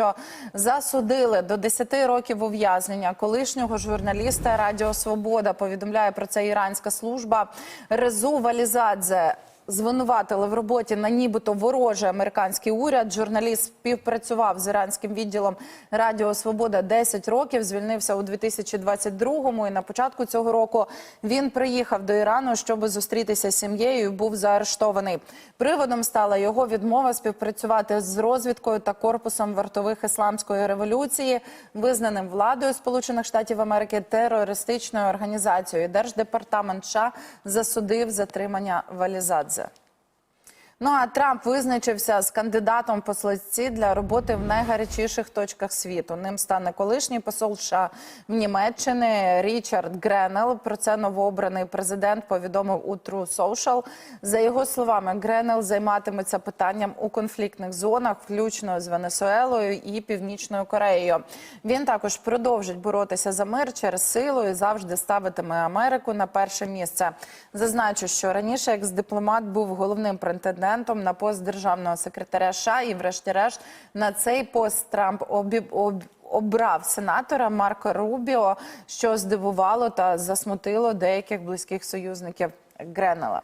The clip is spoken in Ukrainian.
що засудили до 10 років ув'язнення колишнього журналіста Радіо Свобода. Повідомляє про це іранська служба. Резу Валізадзе звинуватили в роботі на нібито ворожий американський уряд. Журналіст співпрацював з іранським відділом Радіо Свобода 10 років. Звільнився у 2022-му і на початку цього року він приїхав до Ірану, щоб зустрітися з сім'єю. і Був заарештований. Приводом стала його відмова співпрацювати з розвідкою та корпусом вартових ісламської революції, визнаним владою Сполучених Штатів Америки терористичною організацією. Держдепартамент США засудив затримання Валізадзе фраза. Ну а Трамп визначився з кандидатом посланці для роботи в найгарячіших точках світу. Ним стане колишній посол США в Німеччини Річард Гренел. Про це новообраний президент повідомив у True Social. За його словами, Гренел займатиметься питанням у конфліктних зонах, включно з Венесуелою і Північною Кореєю. Він також продовжить боротися за мир через силу і завжди ставитиме Америку на перше місце. Зазначу, що раніше екс-дипломат був головним претендентом на пост державного секретаря США і, врешті-решт, на цей пост Трамп обі... об... обрав сенатора Марко Рубіо, що здивувало та засмутило деяких близьких союзників Гренела.